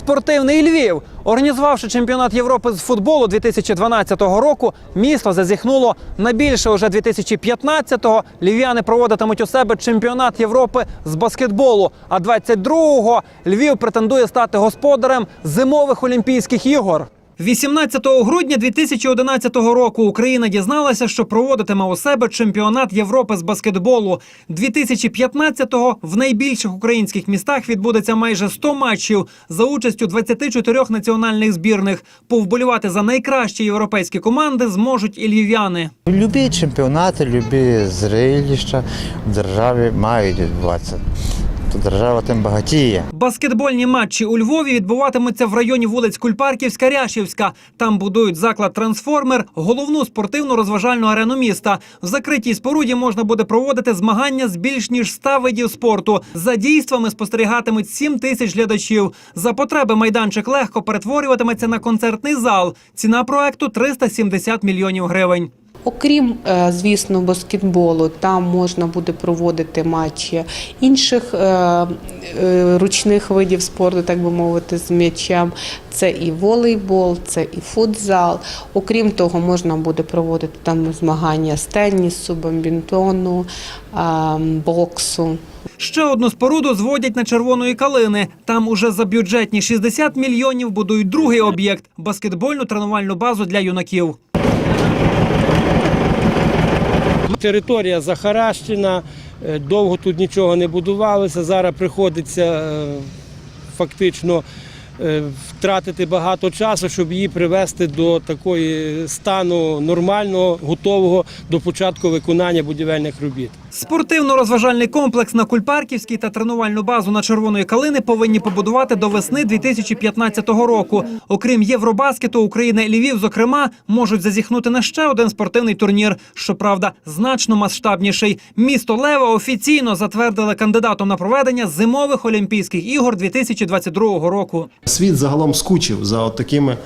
Спортивний Львів, організувавши чемпіонат Європи з футболу 2012 року, місто зазіхнуло на більше уже 2015-го. Львів'яни проводитимуть у себе чемпіонат Європи з баскетболу. А 22-го Львів претендує стати господарем зимових Олімпійських ігор. 18 грудня 2011 року Україна дізналася, що проводитиме у себе чемпіонат Європи з баскетболу. 2015-го в найбільших українських містах відбудеться майже 100 матчів за участю 24 національних збірних. Повболівати за найкращі європейські команди зможуть і львів'яни. Любі чемпіонати, любі зрелища в державі мають відбуватися. То держава тим багатіє. Баскетбольні матчі у Львові відбуватимуться в районі вулиць Кульпарківська, Ряшівська. Там будують заклад Трансформер, головну спортивну розважальну арену міста. В закритій споруді можна буде проводити змагання з більш ніж 100 видів спорту. За дійствами спостерігатимуть 7 тисяч глядачів. За потреби майданчик легко перетворюватиметься на концертний зал. Ціна проекту 370 мільйонів гривень. Окрім, е, звісно, баскетболу, там можна буде проводити матчі інших е, е, ручних видів спорту, так би мовити, з м'ячем. Це і волейбол, це і футзал. Окрім того, можна буде проводити там змагання з тенісу, бамбінтону, е, боксу. Ще одну споруду зводять на червоної калини. Там уже за бюджетні 60 мільйонів будують другий об'єкт баскетбольну тренувальну базу для юнаків. Територія захаращена, е, довго тут нічого не будувалося. Зараз приходиться е, фактично е, втратити багато часу, щоб її привести до такої стану нормального, готового до початку виконання будівельних робіт. Спортивно-розважальний комплекс на Кульпарківській та тренувальну базу на червоної калини повинні побудувати до весни 2015 року. Окрім Євробаскету, Україна і Львів, зокрема, можуть зазіхнути на ще один спортивний турнір. Щоправда, значно масштабніший. Місто Лева офіційно затвердили кандидатом на проведення зимових Олімпійських ігор 2022 року. Світ загалом скучив за такими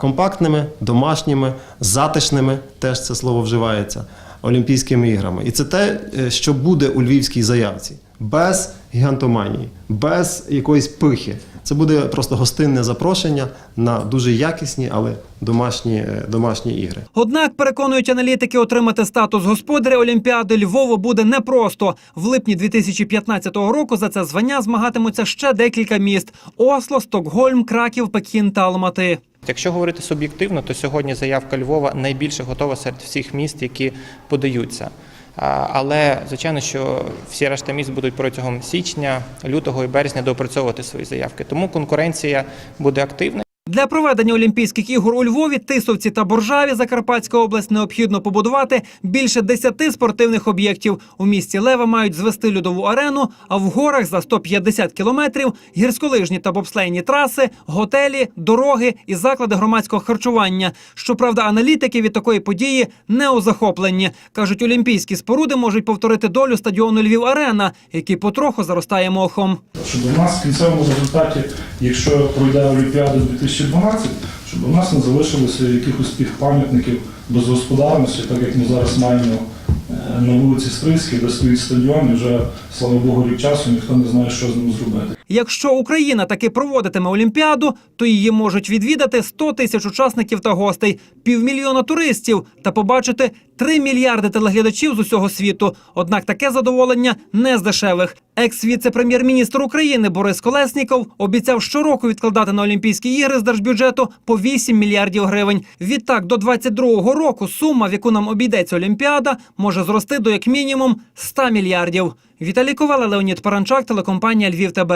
компактними, домашніми, затишними, теж це слово вживається, Олімпійськими іграми. І це те, е, що буде у львівській заявці. Без гігантоманії, без якоїсь пихи. Це буде просто гостинне запрошення на дуже якісні, але домашні, е, домашні ігри. Однак переконують аналітики, отримати статус господаря Олімпіади Львову буде непросто. В липні 2015 року за це звання змагатимуться ще декілька міст: Осло, Стокгольм, Краків, Пекін та Алмати. Якщо говорити суб'єктивно, то сьогодні заявка Львова найбільше готова серед всіх міст, які подаються. Але звичайно, що всі решта міст будуть протягом січня, лютого і березня доопрацьовувати свої заявки. Тому конкуренція буде активна. Для проведення Олімпійських ігор у Львові, Тисовці та Боржаві Закарпатська область необхідно побудувати більше 10 спортивних об'єктів. У місті Лева мають звести льодову арену, а в горах за 150 кілометрів гірськолижні та бобслейні траси, готелі, дороги і заклади громадського харчування. Щоправда, аналітики від такої події не озахоплені. кажуть, олімпійські споруди можуть повторити долю стадіону Львів Арена, який потроху заростає мохом. щоб у нас в кінцевому результаті, якщо пройде Олімпіада 2012, щоб у нас не залишилося якихось тих пам'ятників безгосподарності, так як ми зараз маємо е, на вулиці Стрийській, де стоїть стадіон, і вже, слава Богу, рік часу ніхто не знає, що з ним зробити. Якщо Україна таки проводитиме Олімпіаду, то її можуть відвідати 100 тисяч учасників та гостей, півмільйона туристів та побачити 3 мільярди телеглядачів з усього світу. Однак таке задоволення не з дешевих. Екс-віце-прем'єр-міністр України Борис Колесніков обіцяв щороку відкладати на Олімпійські ігри з держбюджету по 8 мільярдів гривень. Відтак до 22-го року сума, в яку нам обійдеться Олімпіада, може зрости до як мінімум 100 мільярдів. Віталій Ковала, Леонід Паранчак, телекомпанія Львів ТБ.